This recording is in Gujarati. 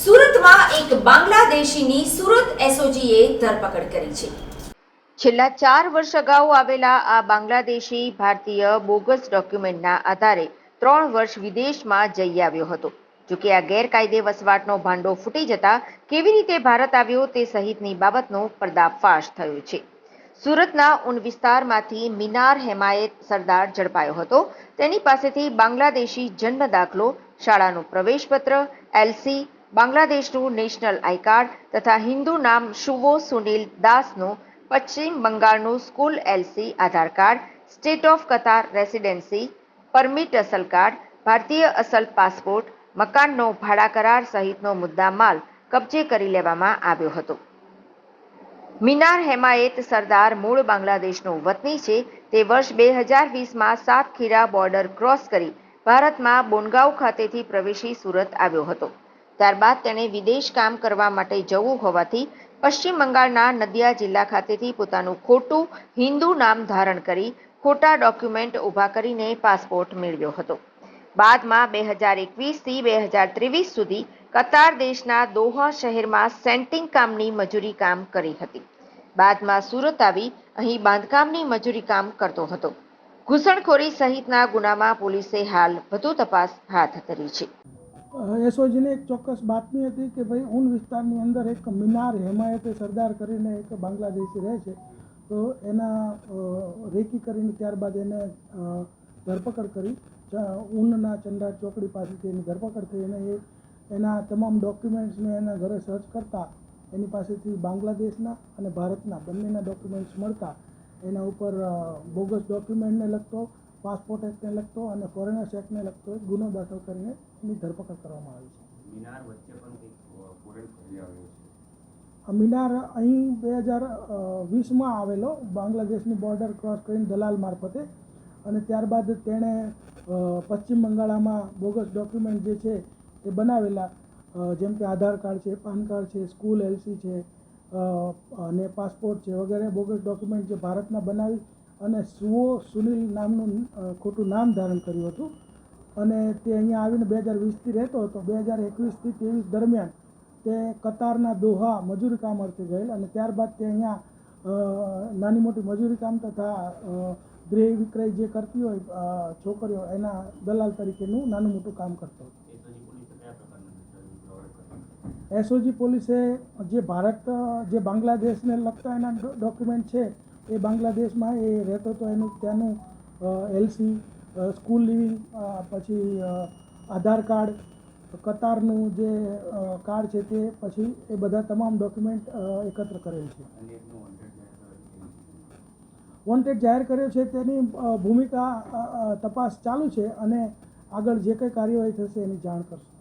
સુરતમાં એક બાંગ્લાદેશીની સુરત એસઓજીએ ધરપકડ કરી છે. છેલ્લા ચાર વર્ષ અગાઉ આવેલા આ બાંગ્લાદેશી ભારતીય બોગસ ડોક્યુમેન્ટના આધારે ત્રણ વર્ષ વિદેશમાં જઈ આવ્યો હતો. જોકે આ ગેરકાયદે વસવાટનો ભાંડો ફૂટી જતા કેવી રીતે ભારત આવ્યો તે સહિતની બાબતનો પર્દાફાશ થયો છે. સુરતના ઉન વિસ્તારમાંથી મિનાર હેમાયત સરદાર ઝડપાયો હતો. તેની પાસેથી બાંગ્લાદેશી જન્મ દાખલો, શાળાનું પ્રવેશપત્ર, એલસી બાંગ્લાદેશનું નેશનલ આઈ કાર્ડ તથા હિન્દુ નામ શુવો સુનિલ દાસનું પશ્ચિમ બંગાળનું school LC Aadhaar card, state of Qatar residency, permit અસલ કાર્ડ, ભારતીય અસલ પાસપોર્ટ, મકાનનો ભાડા કરાર સહિતનો મુદ્દા માલ કબજે કરી લેવામાં આવ્યો હતો. મિનાર હેમાયત સરદાર મૂળ બાંગ્લાદેશનો વતની છે. તે વર્ષ બે હજાર વીસમાં સાતખીરા બોર્ડર ક્રોસ કરી ભારતમાં બોનગાંવ ખાતેથી પ્રવેશી સુરત આવ્યો હતો. ત્યારબાદ તેણે વિદેશ કામ કરવા માટે જવું હોવાથી પશ્ચિમ બંગાળના નદિયા જિલ્લા ખાતેથી પોતાનું ખોટું હિન્દુ નામ ધારણ કરી ખોટા ડોક્યુમેન્ટ ઊભા કરીને પાસપોર્ટ મેળવ્યો હતો. બાદમાં બે હજાર એકવીસથી બે હજાર ત્રેવીસ સુધી કતાર દેશના દોહા શહેરમાં સેન્ટિંગ કામની મજૂરી કામ કરી હતી. બાદમાં સુરત આવી અહીં બાંધકામની મજૂરી કામ કરતો હતો. ઘૂસણખોરી સહિતના ગુનામાં પોલીસે હાલ વધુ તપાસ હાથ ધરી છે. એસઓજીને એક ચોક્કસ બાતમી હતી કે ભાઈ, ઊન વિસ્તારની અંદર એક મિનાર હેમાયતે સરદાર કરીને એક બાંગ્લાદેશી રહે છે. તો એના રેકી કરીને ત્યારબાદ એને ધરપકડ કરી. ઊનના ચંડા ચોકડી પાસેથી એની ધરપકડ થઈ અને એ, એના તમામ ડોક્યુમેન્ટ્સને એના ઘરે સર્ચ કરતા, એની પાસેથી બાંગ્લાદેશના અને ભારતના બંનેના ડોક્યુમેન્ટ્સ મળતા, એના ઉપર બોગસ ડોક્યુમેન્ટને લગતો પાસપોર્ટ એક્ટને લગતો અને ફોરેનર્સ એક્ટને લગતો એક ગુનો દાખલ કરીને એની ધરપકડ કરવામાં આવી છે. મિનાર વચ્ચે પણ મિનાર અહીં બે હજાર વીસમાં આવેલો બાંગ્લાદેશની બોર્ડર ક્રોસ કરીને દલાલ મારફતે. અને ત્યારબાદ તેણે પશ્ચિમ બંગાળમાં બોગસ ડોક્યુમેન્ટ જે છે એ બનાવેલા જેમ કે આધાર કાર્ડ છે પાન કાર્ડ છે સ્કૂલ એલસી છે અને પાસપોર્ટ છે વગેરે બોગસ ડોક્યુમેન્ટ જે ભારતના બનાવી અને સુઓ સુનિલ નામનું ખોટું નામ ધારણ કર્યું હતું. અને તે અહીંયા આવીને બે હજાર વીસથી રહેતો હતો. બે હજાર એકવીસથી ત્રેવીસ દરમિયાન તે કતારના દોહા મજૂરી કામ અર્થે ગયેલ અને ત્યારબાદ તે અહીંયા નાની મોટી મજૂરી કામ તથા ગ્રેહ ગૃહ વિક્રય જે કરતી હોય છોકરીઓ એના દલાલ તરીકેનું નાનું મોટું કામ કરતો એસઓજી પોલીસે જે ભારત જે બાંગ્લાદેશને લગતા એના ડોક્યુમેન્ટ છે એ બાંગ્લાદેશમાં એ રહેતો હતો, એનું ત્યાંનું એલસી સ્કૂલ લિવિંગ પછી આધાર કાર્ડ, કતારનું જે કાર્ડ છે તે પછી એ બધા તમામ ડોક્યુમેન્ટ એકત્ર કરેલ છે. વોન્ટેડ જાહેર કર્યો છે, તેની ભૂમિકા તપાસ ચાલુ છે અને આગળ જે કંઈ કાર્યવાહી થશે એની જાણ કરશે.